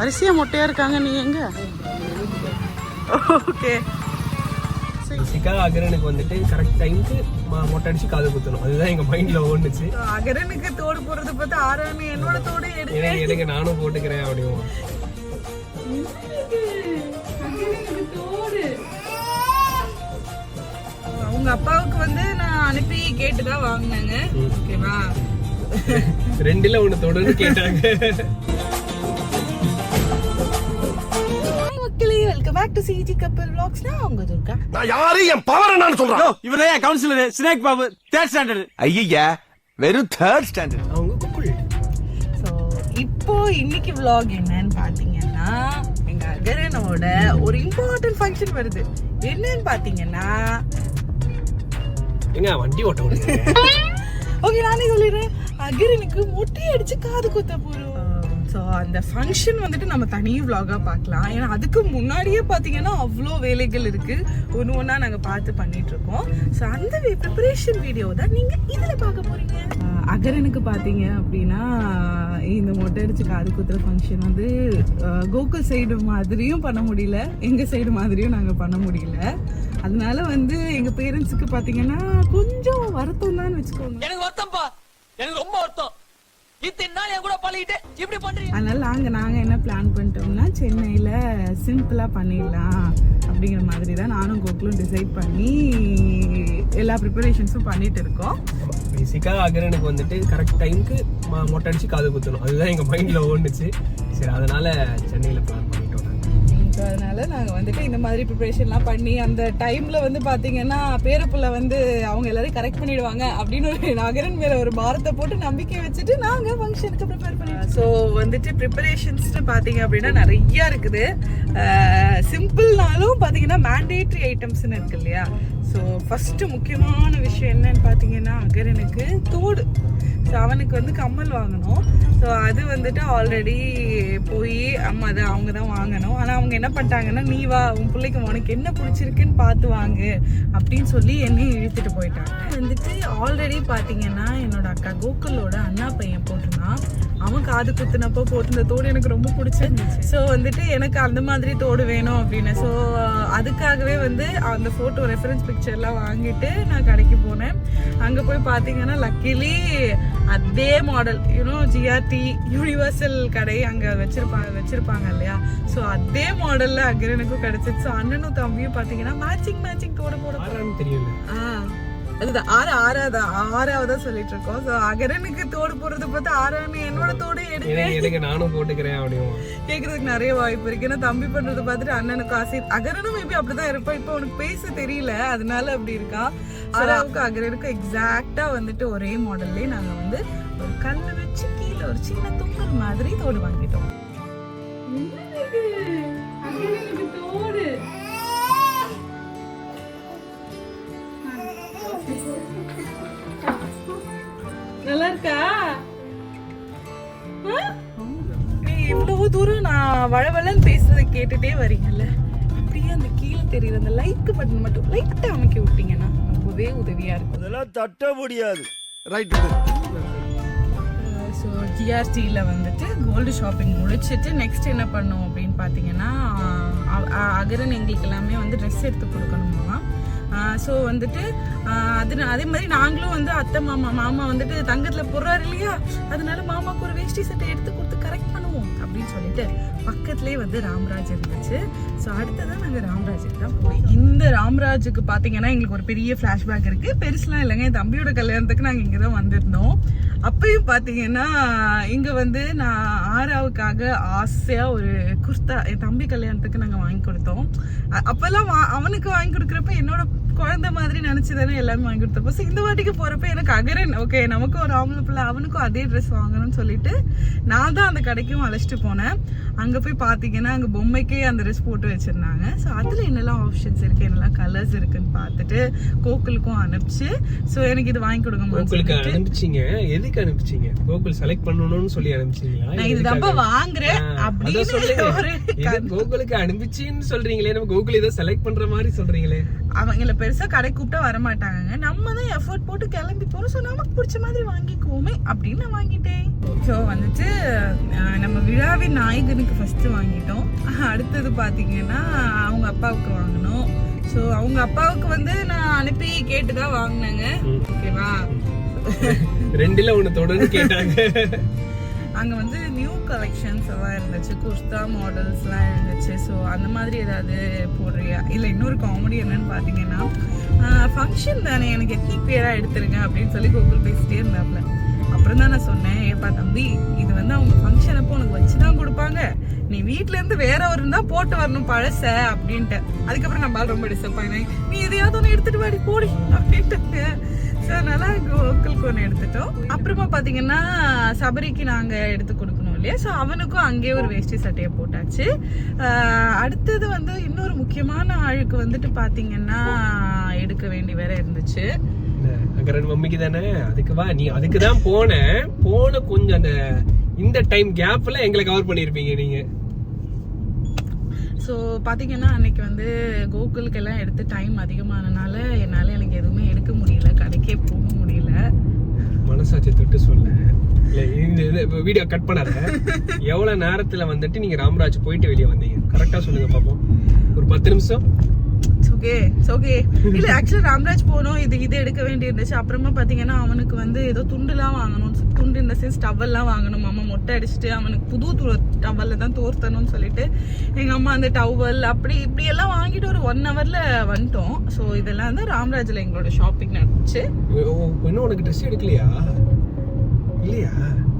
அரிசியா மொட்டையா இருக்காங்க நீ எங்க? ஓகே பேசிக்கா அகரனுக்கு வந்துட்டு கரெக்ட் டைமுக்கு மொட்டை அடிச்சு காது குத்தணும். அதுதான் எங்க மைண்ட்ல ஓடுச்சு. அகரனுக்கு தோடு போடுறத பார்த்து ஆரோனி என்னோட தோடு ஏன்னா எனக்கு நானும் போட்டுக்கிறேன் அப்படியும் உங்க அப்பாவுக்கு வந்து நான் அனுப்பி கேட்டுதான் வாங்கினாங்க. ஓகேவா ரெண்டுல ஒண்ணு தொடர்ந்து கேட்டாங்க. வெல்கம் பேக் டு சிஜி கப்பல் vlogs. நான் உங்க துர்கா. நான் யாரு என் பவர் என்னன்னு சொல்றேன் இவரே councillor snake Babu third standard ஐயா வெறும் தேர்ட் ஸ்டாண்டர்ட் அவங்க குக்குள். ஸோ இப்போ இன்னைக்கு vlog என்னன்னு பாத்தீங்கன்னா எங்க அகரனோட ஒரு இம்பார்ட்டன்ட் ஃபங்க்ஷன் வருது. என்னன்னு பாத்தீங்கன்னா எங்க வண்டி ஓட்ட ஓகே நானே சொல்லிடுறேன். அகரனுக்கு மொட்டை அடிச்சு காது குத்த போறோம். ஸோ அந்த ஃபங்க்ஷன் வந்துட்டு நம்ம தனி vlog-ஆ பார்க்கலாம். ஏன்னா அதுக்கு முன்னாடியே பார்த்தீங்கன்னா அவ்வளோ வேலைகள் இருக்கு. ஒன்று ஒன்றா நாங்கள் பார்த்து பண்ணிட்டு இருக்கோம் ஸோ அந்த ப்ரிப்பரேஷன் வீடியோ தான் நீங்கள் இதில் பார்க்க போறீங்க. அஹ் அகரனுக்கு பார்த்தீங்க அப்படின்னா இந்த மொட்டை அடிச்சு காது குத்துற ஃபங்க்ஷன் வந்து கோகுல் சைடு மாதிரியும் பண்ண முடியல. எங்கள் சைடு மாதிரியும் நாங்கள் பண்ண முடியல. அதனால வந்து எங்கள் பேரண்ட்ஸுக்கு பார்த்தீங்கன்னா கொஞ்சம் வருத்தம் தான் வச்சுக்கோங்க. எனக்கு வருத்தம்ப்பா எனக்கு ரொம்ப வருத்தம். இத்தனை நாள் என் கூட பழகிட்டு இப்படி பண்றீங்க? அதனால நாங்க நாங்க என்ன பிளான் பண்ணிட்டோம்னா சென்னையில சிம்பிளா பண்ணிடலாம் அப்படிங்கிற மாதிரி தான் நானும் கோகுலும் டிசைட் பண்ணி எல்லா ப்ரிப்பரேஷன்ஸும் பண்ணிட்டு இருக்கோம். பேசிக்கா அகரனுக்கு வந்துட்டு கரெக்ட் டைமுக்கு மொட்டை அடிச்சு காது குத்தணும். அதுதான் எங்க மைண்ட்ல ஓடுச்சு. சரி அதனால சென்னையில பிளான் ஸோ அதனால நாங்கள் வந்துட்டு இந்த மாதிரி ப்ரிப்ரேஷன்லாம் பண்ணி அந்த டைமில் வந்து பார்த்தீங்கன்னா பேரப்புள்ள வந்து அவங்க எல்லாரையும் கரெக்ட் பண்ணிடுவாங்க அப்படின்னு ஒரு நகரன் மேலே ஒரு பாரத்தை போட்டு நம்பிக்கை வச்சுட்டு நாங்கள் ஃபங்க்ஷனுக்கு ப்ரிப்பேர் பண்ணுவோம் ஸோ வந்துட்டு ப்ரிப்பரேஷன்ஸ்னு பார்த்தீங்க அப்படின்னா நிறையா இருக்குது. சிம்பிள்னாலும் பார்த்தீங்கன்னா மேண்டேட்ரி ஐட்டம்ஸ்னு இருக்கு இல்லையா? ஸோ ஃபஸ்ட்டு முக்கியமான விஷயம் என்னன்னு பார்த்தீங்கன்னா அகரனுக்கு தோடு. ஸோ அவனுக்கு வந்து கம்மல் வாங்கணும். ஸோ அது வந்துட்டு ஆல்ரெடி போய் அம்மா அதை அவங்க தான் வாங்கணும். ஆனால் அவங்க என்ன பண்ணிட்டாங்கன்னா நீ வா உன் பிள்ளைக்கு உனக்கு என்ன பிடிச்சிருக்குன்னு பார்த்து வாங்கு அப்படின்னு சொல்லி என்னையும் இழுத்துட்டு போயிட்டாங்க. வந்துட்டு ஆல்ரெடி பார்த்தீங்கன்னா என்னோட அக்கா கோகுலோட அண்ணா பையன் போட்டிருந்தான். அவன் காது குத்துனப்போ போட்டிருந்த தோடு எனக்கு ரொம்ப பிடிச்சிருந்துச்சு ஸோ வந்துட்டு எனக்கு அந்த மாதிரி தோடு வேணும் அப்படின்னு. ஸோ அதுக்காகவே வந்து அந்த ஃபோட்டோ ரெஃபரன்ஸ் பிக்சர்லாம் வாங்கிட்டு நான் கடைக்கு போனேன். அங்கே போய் பார்த்தீங்கன்னா லக்கிலி அதே மாடல் யூனோ ஜிஆர்டி யூனிவர்சல் கடை அங்கே வச்சிருப்பாங்க வச்சிருப்பாங்க இல்லையா? ஸோ அதே மாடலில் அகிரனுக்கும் கிடைச்சிச்சு. ஸோ அண்ணனும் தம்பியும் பார்த்தீங்கன்னா மேட்சிங் மேட்சிங் தோடு போட தெரியல. ஆ அதுதான் ஆறு ஆறாவதா ஆறாவதா சொல்லிட்டு இருக்கோம் ஸோ அகரனுக்கு தோடு போடுறத பார்த்து ஆறான்னு என்னோட தோடு எடுங்க. எனக்கு நானும் போட்டுக்கிறேன் அப்படியும் கேக்குறதுக்கு நிறைய வாய்ப்பு இருக்கு. ஏன்னா தம்பி பண்றத பார்த்துட்டு அண்ணனுக்கு ஆசை அகரனும் மேபி அப்படிதான் இருப்பான் இப்போ உனக்கு பேச தெரியல. அதனால அப்படி இருக்கான் ஆறாவுக்கு அகரனுக்கும் எக்ஸாக்டா வந்துட்டு ஒரே மாடல்லே நாங்க வந்து ஒரு கல்லு வச்சு கீழே ஒரு சின்ன தொங்கல் மாதிரி தோடு வாங்கிட்டோம். நான் வளவளன்னு பேசுறதை கேட்டுட்டே வரீங்கல்ல? அப்படியே அந்த கீழே தெரியுற அந்த லைக் பட்டன் மட்டும் லைட்டா அமைக்க விட்டீங்கன்னா ரொம்பவே உதவியா இருக்கும். அதெல்லாம் தட்ட முடியாது. ரைட் ஸோ ஜிஆர்டியில் வந்துட்டு கோல்டு ஷாப்பிங் முடிச்சிட்டு நெக்ஸ்ட் என்ன பண்ணோம் அப்படின்னு பார்த்தீங்கன்னா அகரன் எங்களுக்கு எல்லாமே வந்து ட்ரெஸ் எடுத்து கொடுக்கணுமா? ஸோ வந்துட்டு அது அதே மாதிரி நாங்களும் வந்து அத்தை மாமா மாமா வந்துட்டு தங்கத்தில் போடுறாரு இல்லையா? அதனால மாமாவுக்கு ஒரு வேஷ்டி சட்டை எடுத்து கொடுத்து கரெக்ட் பண்ணுவோம் அப்படின்னு சொல்லிட்டு பக்கத்துலேயே வந்து ராம்ராஜ் இருந்துச்சு. ஸோ அடுத்ததான் நாங்கள் ராம்ராஜுக்கு தான் போய் இந்த ராம்ராஜுக்கு பார்த்தீங்கன்னா எங்களுக்கு ஒரு பெரிய ஃப்ளாஷ்பேக் இருக்கு. பெருசுலாம் இல்லைங்க. என் தம்பியோட கல்யாணத்துக்கு நாங்கள் இங்கே தான் வந்திருந்தோம். அப்பயும் பார்த்தீங்கன்னா இங்கே வந்து நான் ஆறாவுக்காக ஆசையாக ஒரு குர்தா என் தம்பி கல்யாணத்துக்கு நாங்கள் வாங்கி கொடுத்தோம். அப்போல்லாம் வா- அவனுக்கு வாங்கி கொடுக்குறப்ப என்னோட குழந்தை மாதிரி நினச்சி தானே எல்லாமே வாங்கி கொடுத்தப்போ? ஸோ இந்த வாட்டிக்கு போகிறப்ப எனக்கு அகரன் ஓகே நமக்கும் ஒரு ஆம்பளை பிள்ளை அவனுக்கும் அதே ட்ரெஸ் வாங்கணும்னு சொல்லிட்டு நான் தான் அந்த கடைக்கும் அழைச்சிட்டு போனேன். அங்கே போய் பார்த்தீங்கன்னா அங்கே பொம்மைக்கே அந்த ட்ரெஸ் போட்டு வச்சுருந்தாங்க. ஸோ அதில் என்னெல்லாம் ஆப்ஷன்ஸ் இருக்குது என்னெல்லாம் கலர்ஸ் இருக்குன்னு பார்த்துட்டு கோகுலுக்கும் அனுப்பிச்சு ஸோ எனக்கு இது வாங்கி கொடுங்க கோகுலுக்கு அனுப்பிச்சீங்க. எதுக்கு அனுப்பிச்சீங்க? கோகுல் செலக்ட் பண்ணணும்னு சொல்லி அனுப்பிச்சீங்களா நான் இதுதான்ப்பா வாங்குறேன் ஆ, அதான் அப்படின்னு இது கோகுலுக்கு அனுப்பிச்சின்னு சொல்றீங்களே நம்ம கோகுல் ஏதோ செலக்ட் பண்ற மாதிரி சொல்றீங்களே. அவங்கள பெருசா கடை கூப்பிட்டா வர மாட்டாங்க நம்ம தான் எஃபோர்ட் போட்டு கிளம்பி போறோம். ஸோ நமக்கு பிடிச்ச மாதிரி வாங்கிக்குவோமே அப்படின்னு நான் வாங்கிட்டேன். ஸோ வந்துட்டு நம்ம விழாவின் நாயகனுக்கு ஃபர்ஸ்ட் வாங்கிட்டோம். அடுத்தது பார்த்தீங்கன்னா அவங்க அப்பாவுக்கு வாங்கினோம். ஸோ அவங்க அப்பாவுக்கு வந்து நான் அனுப்பி கேட்டு தான் வாங்கினேங்க ஓகேவா ரெண்டுல ஒண்ணு தொடர்ந்து கேட்டாங்க. அங்கே வந்து நியூ கலெக்ஷன்ஸ் எல்லாம் இருந்துச்சு. குர்தா மாடல்ஸ்லாம் இருந்துச்சு. ஸோ அந்த மாதிரி ஏதாவது போடுறியா? இல்லை இன்னொரு காமெடி என்னன்னு பார்த்தீங்கன்னா ஃபங்க்ஷன் தானே. எனக்கு எத்னிக் பேராக எடுத்துருங்க அப்படின்னு சொல்லி கூகுள் பேசிட்டே இருந்தாப்புல அப்புறம் தான் நான் சொன்னேன் ஏப்பா தம்பி இது வந்து அவங்க ஃபங்க்ஷன் அப்போ உனக்கு வச்சு தான் கொடுப்பாங்க. நீ வீட்டிலேருந்து வேற ஒரு இருந்தால் போட்டு வரணும் பழச அப்படின்ட்டு அதுக்கப்புறம் நம்மளால் ரொம்ப டிசப்பாயின் நீ எதையாவது ஒன்று எடுத்துகிட்டு வாடி போடி அப்படின்ட்டு ஸோ அதனால கோகுலுக்கு ஒன்று எடுத்துட்டோம். அப்புறமா பார்த்தீங்கன்னா சபரிக்கு நாங்கள் எடுத்து கொடுக்கணும் இல்லையா? ஸோ அவனுக்கும் அங்கேயே ஒரு வேஷ்டி சட்டையை போட்டாச்சு. அடுத்தது வந்து இன்னொரு முக்கியமான ஆளுக்கு வந்துட்டு பார்த்தீங்கன்னா எடுக்க வேண்டி வேற இருந்துச்சு. இல்ல, அகரன் மம்மிக்கு தானே? அதுக்கு வா நீ அதுக்கு தான் போன. போன கொஞ்சம் அந்த இந்த டைம் கேப்ல எங்களை கவர் பண்ணிருப்பீங்க நீங்க. ஸோ பார்த்தீங்கன்னா அன்னைக்கு வந்து கோகுலுக்கு எல்லாம் எடுத்து டைம் அதிகமானனால என்னால் எனக்கு எதுவுமே எடுக்க முடியல. கடைக்கே போக முடியல. மனசாட்சி தொட்டு சொல்ல. இந்த வீடியோ கட் பண்ணாத. எவ்வளோ நேரத்தில் வந்துட்டு நீங்கள் ராமராஜ் போயிட்டு வெளியே வந்தீங்க? கரெக்டாக சொல்லுங்க பார்ப்போம் ஒரு பத்து நிமிஷம். ஓகே ஓகே இல்ல ஆக்சுவலா ராம்ராஜ் போனோம். இது இது எடுக்க வேண்டி இருந்துச்சு அப்புறமா பாத்தீங்கன்னா அவனுக்கு வந்து ஏதோ துண்டுலாம் வாங்கணும் துண்டு இந்த சென்ஸ் டவல்லாம் வாங்கணும். அம்மா மொட்டை அடிச்சுட்டு அவனுக்கு புது டவல்ல தான் தோர்த்தணும்னு சொல்லிட்டு எங்க அம்மா அந்த டவல் அப்படி இப்படி எல்லாம் வாங்கிட்டு ஒரு ஒன் ஹவர்ல வந்துட்டோம். ஸோ இதெல்லாம் வந்து ராம்ராஜ்ல எங்களோட ஷாப்பிங் நடந்துச்சு. இன்னும் உனக்கு ட்ரெஸ் எடுக்கலையா? இல்லையா?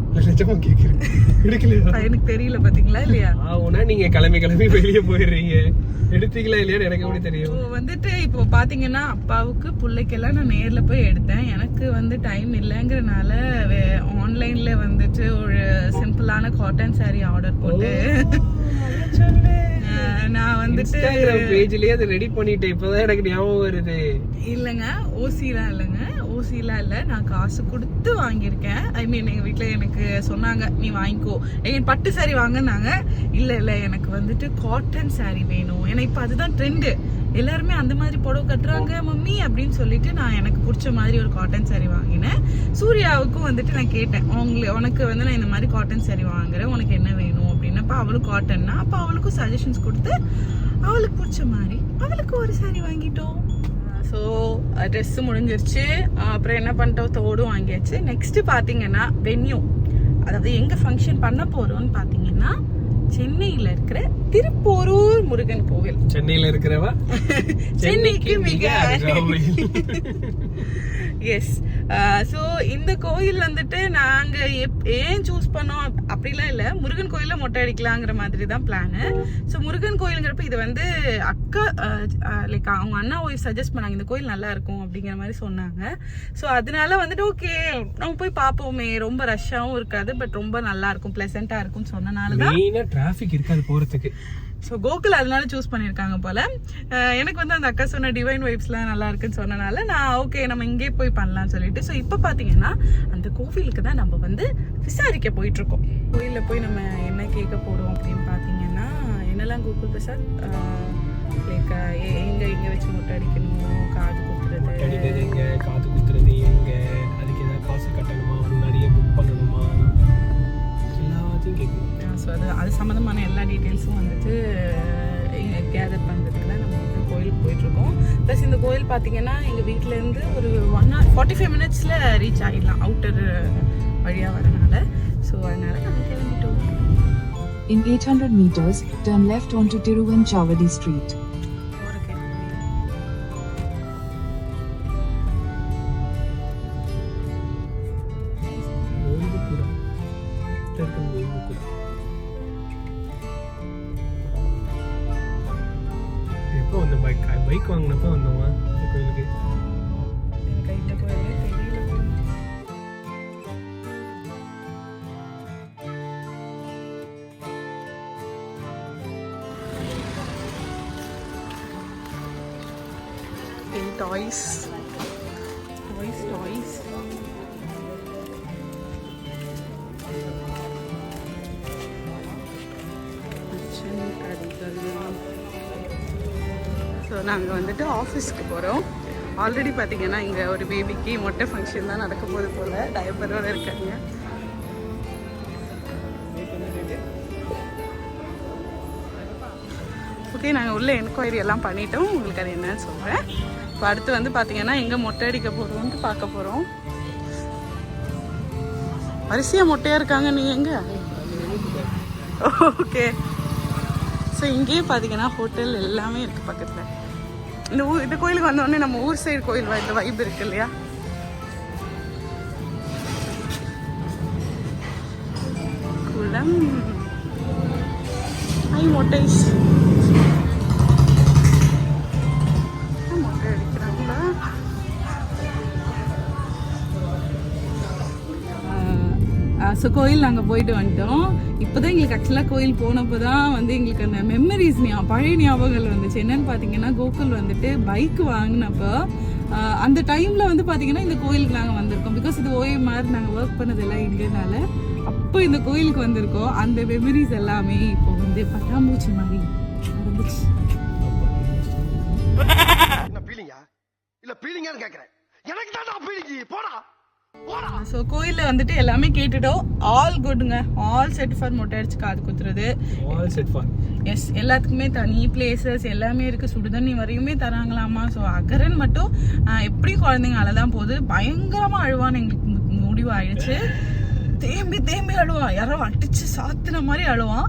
இல்ல, நிஜமா கேக்குறேன். எடுக்கலையா? எனக்கு தெரியல பாத்தீங்களா இல்லையா? ஆகுனா நீங்க கிளம்பி கிளம்பி வெளியே போயிடுறீங்க. எடுத்தீங்களா இல்லையான்னு எனக்கு எப்படி தெரியும்? வந்துட்டு இப்போ பாத்தீங்கன்னா அப்பாவுக்கு பிள்ளைக்கெல்லாம் நான் நேர்ல போய் எடுத்தேன். எனக்கு வந்து டைம் இல்லைங்கிறனால ஆன்லைன்ல வந்துட்டு ஒரு சிம்பிளான காட்டன் saree ஆர்டர் போட்டு. நான் வந்துட்டு இன்ஸ்டாகிராம் பேஜ்லயே அதை ரெடி பண்ணிட்டேன். இப்பதான் எனக்கு ஞாபகம் வருது. இல்லைங்க ஓசிலாம் இல்லைங்க. ஓசிலாம் இல்லை. நான் காசு கொடுத்து வாங்கியிருக்கேன். ஐ மீன் எங்கள் வீட்டில் எனக்கு சொன்னாங்க நீ வாங்கிக்கோ. எங்க பட்டு saree வாங்கினாங்க. இல்லை இல்லை எனக்கு வந்துட்டு காட்டன் saree வேணும். ஏன்னா இப்போ அதுதான் ட்ரெண்டு எல்லாருமே அந்த மாதிரி புடவை கட்டுறாங்க மம்மி அப்படின்னு சொல்லிட்டு நான் எனக்கு பிடிச்ச மாதிரி ஒரு காட்டன் saree வாங்கினேன். சூர்யாவுக்கும் வந்துட்டு நான் கேட்டேன் உங்களுக்கு உனக்கு வந்து நான் இந்த மாதிரி காட்டன் saree வாங்குறேன். உனக்கு என்ன வேணும் அப்படின்னப்ப அவளும் காட்டன்னா அப்போ அவளுக்கும் சஜஷன்ஸ் கொடுத்து அவளுக்கு பிடிச்ச மாதிரி அவளுக்கு ஒரு saree வாங்கிட்டோம். ஸோ ட்ரெஸ்ஸு முடிஞ்சிருச்சு. அப்புறம் என்ன பண்ணிட்டோம்? தோடும் வாங்கியாச்சு. நெக்ஸ்ட் பார்த்தீங்கன்னா வென்யூ அதாவது எங்கே ஃபங்க்ஷன் பண்ண போகிறோம்னு பார்த்தீங்கன்னா சென்னையில் இருக்கிற திருப்போரூர் முருகன் கோவில். சென்னையில இருக்கிறவா? சென்னைக்கு மிக. எஸ் ஸோ இந்த கோயில் வந்துட்டு நாங்கள் எப் ஏன் சூஸ் பண்ணோம் அப்படிலாம் இல்லை. முருகன் கோயிலில் மொட்டை அடிக்கலாங்கிற மாதிரி தான் பிளானு ஸோ முருகன் கோயிலுங்கிறப்ப இது வந்து அக்கா லைக் அவங்க அண்ணா ஒய்ஃப் சஜஸ்ட் பண்ணாங்க இந்த கோயில் நல்லா இருக்கும் அப்படிங்கிற மாதிரி சொன்னாங்க. ஸோ அதனால வந்துட்டு ஓகே நம்ம போய் பார்ப்போமே. ரொம்ப ரஷ்ஷாகவும் இருக்காது பட் ரொம்ப நல்லா இருக்கும் ப்ளசண்ட்டாக இருக்கும்னு சொன்னனால தான் மெயினா இருக்காது போகிறதுக்கு ஸோ கோகுல் அதனால சூஸ் பண்ணியிருக்காங்க போல. எனக்கு வந்து அந்த அக்கா சொன்ன டிவைன் வைப்ஸ்லாம் நல்லா இருக்குன்னு சொன்னனால நான் ஓகே நம்ம இங்கே போய் பண்ணலாம்னு சொல்லிட்டு. ஸோ இப்போ பார்த்தீங்கன்னா அந்த கோவிலுக்கு தான் நம்ம வந்து விசாரிக்க போயிட்டுருக்கோம். கோயிலில் போய் நம்ம என்ன கேட்க போகிறோம் அப்படின்னு பார்த்தீங்கன்னா என்னெல்லாம் கோகுல் பிரசாத் லைக் எங்கே எங்கே வச்சு மொட்டை அடிக்கணும் காது காது குத்துறது ஸோ அது அது சம்மந்தமான எல்லா டீட்டெயில்ஸும் வந்துட்டு கேதர் பண்ணுறதுக்கு நம்ம வந்து கோயிலுக்கு போயிட்டுருக்கோம். ப்ளஸ் இந்த கோயில் பார்த்தீங்கன்னா எங்கள் வீட்டிலேருந்து ஒரு ஒன் ஹவர் ஃபார்ட்டி ஃபைவ் மினிட்ஸில் ரீச் ஆகிடலாம் அவுட்டர் வழியாக வரனால. ஸோ அதனால நம்ம கிளம்பிட்டோம். In 800 meters, turn left onto Tiruvanchavadi Street. Toys toys toys so நாங்கள் வந்துட்டு ஆஃபீஸ்க்கு போகிறோம் ஆல்ரெடி பார்த்தீங்கன்னா இங்கே ஒரு பேபிக்கு மொட்டை ஃபங்க்ஷன் தான் நடக்கும் போது போல். டயப்பரோட இருக்காங்க ஓகே நாங்கள் உள்ளே என்கொயரி எல்லாம் பண்ணிட்டோம். உங்களுக்கு அது என்னன்னு சொல்கிறேன் இப்போ அடுத்து வந்து பார்த்தீங்கன்னா எங்கே மொட்டை அடிக்க போகிறோம்ட்டு பார்க்க போகிறோம். வரிசையாக மொட்டையாக இருக்காங்க நீங்கள் எங்கே? ஓகே ஸோ இங்கேயே பார்த்தீங்கன்னா ஹோட்டல் எல்லாமே இருக்குது பக்கத்தில். இந்த ஊர் இந்த கோயிலுக்கு வந்தோடனே நம்ம ஊர் சைடு கோயில் வ- இந்த வைப் இருக்கு இல்லையா? குளம். ஐ மொட்டைஸ் ஸோ கோயில் நாங்கள் போயிட்டு வந்துட்டோம். இப்போ தான் எங்களுக்கு ஆக்சுவலாக கோயில் போனப்போ தான் வந்து எங்களுக்கு அந்த மெமரிஸ் ஞா- பழைய ஞாபகங்கள் வந்துச்சு. என்னன்னு பார்த்தீங்கன்னா கோகுல் வந்துட்டு பைக் வாங்கினப்போ அந்த டைமில் வந்து பார்த்தீங்கன்னா இந்த கோயிலுக்கு நாங்கள் வந்திருக்கோம். பிகாஸ் இது ஓஎம்ஆர் நாங்கள் ஒர்க் பண்ணதெல்லாம் இங்கேனால. அப்போ இந்த கோயிலுக்கு வந்திருக்கோம். அந்த மெமரிஸ் எல்லாமே இப்போ வந்து பட்டாம்பூச்சி மாதிரி நடந்துச்சு. என்ன பீலிங்கா இல்ல பீலிங்கான்னு கேக்குறேன். எனக்கு தான் பீலிங்கி போடா. ஸோ கோயிலில் வந்துட்டு எல்லாமே கேட்டுட்டோம் ஆல் குட்ங்க ஆல் செட் ஃபார் மொட்டை அடிச்சு காது குத்துறது. ஆல் செட் ஃபார் எஸ் எல்லாத்துக்குமே தனி பிளேசஸ் எல்லாமே இருக்கு. சுடுதண்ணி வரையுமே தராங்களாமா? ஸோ அகரன் மட்டும் எப்படி குழந்தைங்க அழதான் போது பயங்கரமா அழுவான்னு எங்களுக்கு. முடிவு ஆயிடுச்சு தேம்பி தேம்பி அழுவான். யாரோ அடிச்சு சாத்துன மாதிரி அழுவான்.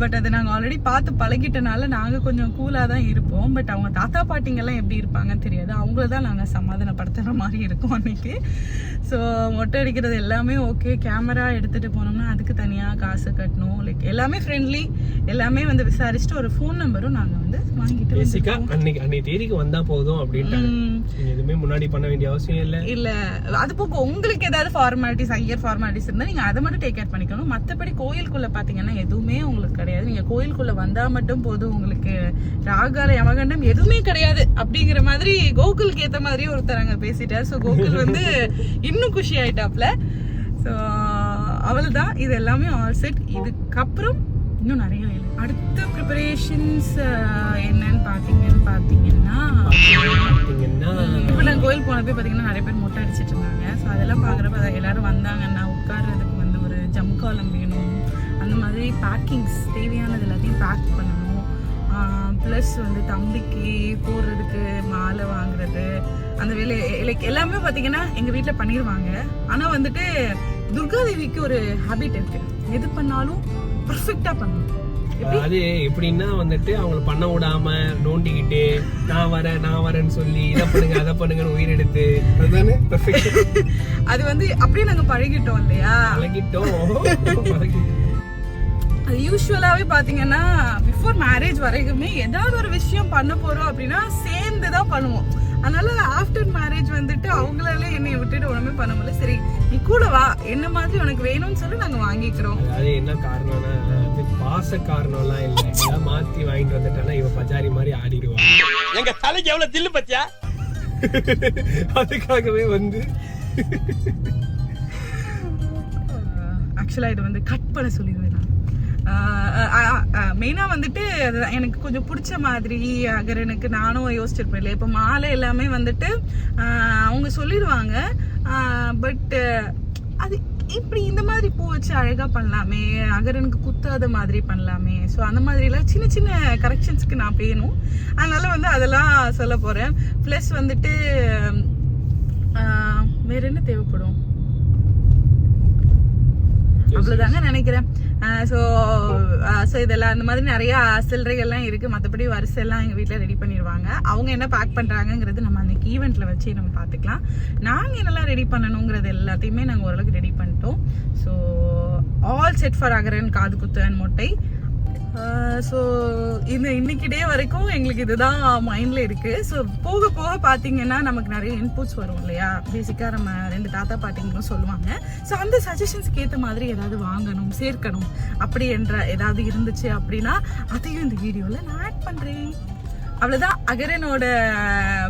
பட் அதை நாங்கள் ஆல்ரெடி பார்த்து பழகிட்டனால நாங்கள் கொஞ்சம் கூலாக தான் இருப்போம். பட் அவங்க தாத்தா பாட்டிங்கெல்லாம் எப்படி இருப்பாங்கன்னு தெரியாது. அவங்கள தான் நாங்கள் சமாதானப்படுத்துகிற மாதிரி இருக்கோம் அன்னைக்கு. ஸோ மொட்டை அடிக்கிறது எல்லாமே ஓகே கேமரா எடுத்துகிட்டு போனோம்னா அதுக்கு தனியாக காசு கட்டணும். லைக் எல்லாமே ஃப்ரெண்ட்லி எல்லாமே வந்து விசாரிச்சுட்டு ஒரு ஃபோன் நம்பரும் நாங்கள் வந்து வாங்கிட்டு பேசிக்கா. அன்னைக்கு அன்னைக்கு தேதிக்கு வந்தா போதும் அப்படின்ட்டாங்க. எதுவுமே முன்னாடி பண்ண வேண்டிய அவசியம் இல்ல. இல்ல. அது போக உங்களுக்கு ஏதாவது ஃபார்மாலிட்டிஸ் ஹையர் மாதிரி இருந்தால் நீங்க அதை மட்டும் டேக் கேர் பண்ணிக்கணும் மத்தபடி கோயிலுக்குள்ள பாத்தீங்கன்னா எதுவுமே உங்களுக்கு கிடையாது. நீங்க கோயிலுக்குள்ள வந்தா மட்டும் போதும். உங்களுக்கு ராகால யமகண்டம் எதுவுமே கிடையாது அப்படிங்கிற மாதிரி கோகுலுக்கு ஏத்த மாதிரி ஒருத்தர் அங்க பேசிட்டார். ஸோ கோகுல் வந்து இன்னும் குஷி ஆயிட்டாப்ல. ஸோ அவள்தான். இது எல்லாமே ஆல் செட் இதுக்கப்புறம் இன்னும் நிறைய வேலை அடுத்த ப்ரிப்பரேஷன்ஸ் என்னன்னு பார்த்தீங்கன்னு பார்த்தீங்கன்னா பாத்தீங்கன்னா இப்போ நான் கோயில் போனப்போ பார்த்தீங்கன்னா நிறைய பேர் மொட்டை அடிச்சிட்டு இருந்தாங்க. ஸோ அதெல்லாம் பார்க்குறப்ப எல்லாரும் வந்தாங்கன்னா உட்கார்றதுக்கு வந்து ஒரு ஜம்காலம் வேணும். அந்த மாதிரி பேக்கிங்ஸ் தேவையானது எல்லாத்தையும் பேக் பண்ணணும். ப்ளஸ் வந்து தம்பிக்கு போடுறதுக்கு மாலை வாங்குறது. அந்த வேலை லைக் எல்லாமே பார்த்தீங்கன்னா எங்கள் வீட்டில் பண்ணிடுவாங்க. ஆனால் வந்துட்டு துர்காதேவிக்கு ஒரு ஹாபிட் இருக்கு. எது பண்ணாலும் பர்ஃபெக்டாக பண்ணணும் அது எப்படின்னா வந்துட்டு அவங்கள பண்ண விடாம நோண்டிக்கிட்டு நான் வரேன் நான் வரேன்னு சொல்லி இதை பண்ணுங்க அதை பண்ணுங்கன்னு உயிர் எடுத்து. அதுதானே? அது வந்து அப்படியே நாங்கள் பழகிட்டோம் இல்லையா? பழகிட்டோம். பழகிட்டோம். அது யூஸ்வலாகவே பார்த்தீங்கன்னா பிஃபோர் மேரேஜ் வரைக்குமே ஏதாவது ஒரு விஷயம் பண்ண போகிறோம் அப்படின்னா சேர்ந்து தான் பண்ணுவோம். அதனால ஆஃப்டர் மேரேஜ் வந்துட்டு அவங்களால என்னை விட்டுட்டு ஒன்றுமே பண்ண முடியல. சரி நீ கூட வா. என்ன மாதிரி உனக்கு வேணும்னு சொல்லி நாங்கள் வாங்கிக்கிறோம். அதாவது என்ன காரணம்னா அது பாச காரணம்லாம் இல்லை. ஏதாவது மாத்தி வாங்கிட்டு வந்துட்டானா இவ பஜாரி மாதிரி ஆடிடுவா. எங்க தலைக்கு எவ்வளவு தில்லு பத்தியா? அதுக்காகவே வந்து. ஆக்சுவலாக இது வந்து கட் பண்ண சொல்லிடுவேன் நான். மெயினாக வந்துட்டு அதுதான். எனக்கு கொஞ்சம் பிடிச்ச மாதிரி அகரனுக்கு நானும் யோசிச்சிருப்பேன் இல்லையா? இப்போ மாலை எல்லாமே வந்துட்டு அவங்க சொல்லிடுவாங்க. பட்டு அது இப்படி இந்த மாதிரி பூ வச்சு அழகாக பண்ணலாமே அகரனுக்கு குத்தாத மாதிரி பண்ணலாமே. ஸோ அந்த மாதிரிலாம் சின்ன சின்ன கரெக்ஷன்ஸ்க்கு நான் பேணும் அதனால வந்து அதெல்லாம் சொல்ல போகிறேன் ப்ளஸ் வந்துட்டு வேற என்ன தேவைப்படும்? அவ்வளவுதாங்க நினைக்கிறேன். ஸோ ஸோ இதெல்லாம் அந்த மாதிரி நிறைய சில்லறைகள்லாம் இருக்கு. மற்றபடி வரிசையெல்லாம் எங்கள் வீட்டில் ரெடி பண்ணிடுவாங்க. அவங்க என்ன பேக் பண்ணுறாங்கங்கிறது நம்ம அந்த ஈவெண்ட்டில் வச்சு நம்ம பார்த்துக்கலாம். நாங்கள் என்னெல்லாம் ரெடி பண்ணணுங்கிறது எல்லாத்தையுமே நாங்கள் ஓரளவுக்கு ரெடி பண்ணிட்டோம். So all set for Akaran காது குத்து அண்ட் மொட்டை. ஸோ இந்த இன்னைக்கு டே வரைக்கும் எங்களுக்கு இதுதான் மைண்டில் இருக்குது ஸோ போக போக பார்த்தீங்கன்னா நமக்கு நிறைய இன்புட்ஸ் வரும் இல்லையா? பேசிக்காக நம்ம ரெண்டு தாத்தா பாட்டிங்களும் சொல்லுவாங்க. ஸோ அந்த சஜஷன்ஸ்க்கு ஏற்ற மாதிரி ஏதாவது வாங்கணும் சேர்க்கணும் அப்படி என்ற ஏதாவது இருந்துச்சு அப்படின்னா அதையும் இந்த வீடியோவில் நான் ஆட் பண்ணுறேன் அவ்வளோதான் அகரனோட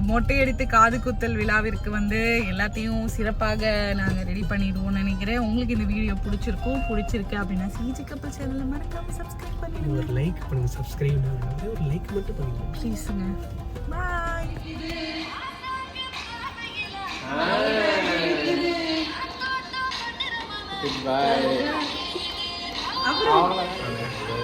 மொட்டையடித்து காது குத்தல் விழாவிற்கு வந்து எல்லாத்தையும் சிறப்பாக நாங்கள் ரெடி பண்ணிடுவோம்னு நினைக்கிறேன். உங்களுக்கு இந்த வீடியோ பிடிச்சிருக்கும் பிடிச்சிருக்கு அப்படின்னா சிஜி கப்பல் சேனலை மறக்காம சப்ஸ்கிரைப் பண்ணிடுங்க. ஒரு லைக் பண்ணுங்க சப்ஸ்கிரைப் ஒரு லைக் மட்டும் பண்ணுங்க ப்ளீஸுங்க பாய் பாய் அப்புறம்?